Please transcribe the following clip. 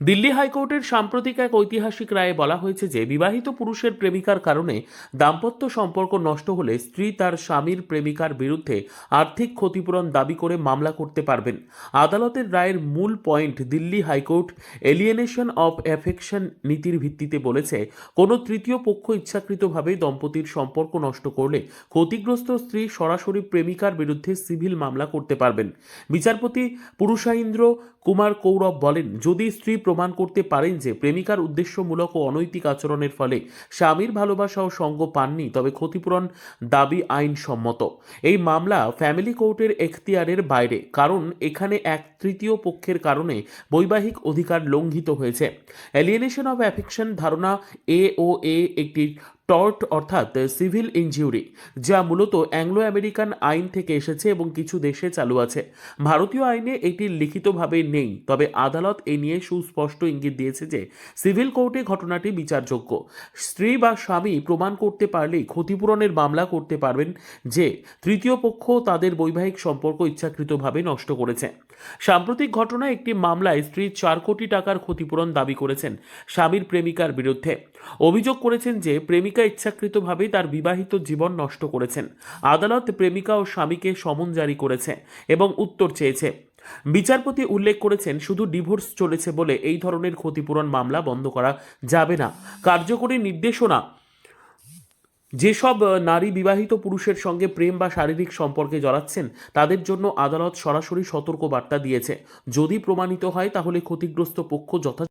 দিল্লি হাইকোর্টের সাম্প্রতিক এক ঐতিহাসিক রায়ে বলা হয়েছে যে, বিবাহিত পুরুষের প্রেমিকার কারণে দাম্পত্য সম্পর্ক নষ্ট হলে স্ত্রী তার স্বামীর প্রেমিকার বিরুদ্ধে আর্থিক ক্ষতিপূরণ দাবি করে মামলা করতে পারবেন। আদালতের রায়ের মূল point Delhi high court alienation of affection নীতির ভিত্তিতে বলেছে, কোনো তৃতীয় পক্ষ ইচ্ছাকৃতভাবে দম্পতির সম্পর্ক নষ্ট করলে ক্ষতিগ্রস্ত স্ত্রী সরাসরি প্রেমিকার বিরুদ্ধে সিভিল মামলা করতে পারবেন। বিচারপতি পুরুষাইন্দ্র কুমার কৌরব বলেন, যদি স্ত্রী প্রমাণ করতে পারেন যে প্রেমিকার উদ্দেশ্যমূলক ও অনৈতিক আচরণের ফলে স্বামীর ভালোবাসা ও সঙ্গ পাননি, তবে ক্ষতিপূরণ দাবি আইনসম্মত। এই মামলা ফ্যামিলি কোর্টের এখতিয়ারের বাইরে, কারণ এখানে এক তৃতীয় পক্ষের কারণে বৈবাহিক অধিকার লঙ্ঘিত হয়েছে। এলিয়েনেশন অব অ্যাফেকশন ধারণা এ ও এ একটি টর্ট অর্থাৎ সিভিল ইনজিউরি যা মূলত অ্যাংলো আমেরিকান আইন থেকে এসেছে এবং কিছু দেশে চালু আছে। ভারতীয় আইনে এটি লিখিতভাবে নেই, তবে আদালত এ নিয়ে সুস্পষ্ট ইঙ্গিত দিয়েছে যে সিভিল কোর্টে ঘটনাটি বিচারযোগ্য। স্ত্রী বা স্বামী প্রমাণ করতে পারলেই ক্ষতিপূরণের মামলা করতে পারবেন যে তৃতীয় পক্ষ তাদের বৈবাহিক সম্পর্ক ইচ্ছাকৃতভাবে নষ্ট করেছে। সাম্প্রতিক ঘটনায় একটি মামলায় স্ত্রী চার কোটি টাকার ক্ষতিপূরণ দাবি করেছেন স্বামীর প্রেমিকার বিরুদ্ধে। অভিযোগ করেছেন যে প্রেমিকা ইচ্ছাকৃতভাবে তার বিবাহিত জীবন নষ্ট করেছেন। আদালত প্রেমিকা ও স্বামীকে সমন জারি করেছে এবং উত্তর চেয়েছে। বিচারপতি উল্লেখ করেছেন, শুধু ডিভোর্স চলেছে বলে এই ধরনের ক্ষতিপূরণ মামলা বন্ধ করা যাবে না। কার্যকরী নির্দেশনা, যেসব নারী বিবাহিত পুরুষের সঙ্গে প্রেম বা শারীরিক সম্পর্কে জড়াচ্ছেন, তাদের জন্য আদালত সরাসরি সতর্ক বার্তা দিয়েছে। যদি প্রমাণিত হয়, তাহলে ক্ষতিগ্রস্ত পক্ষ যথা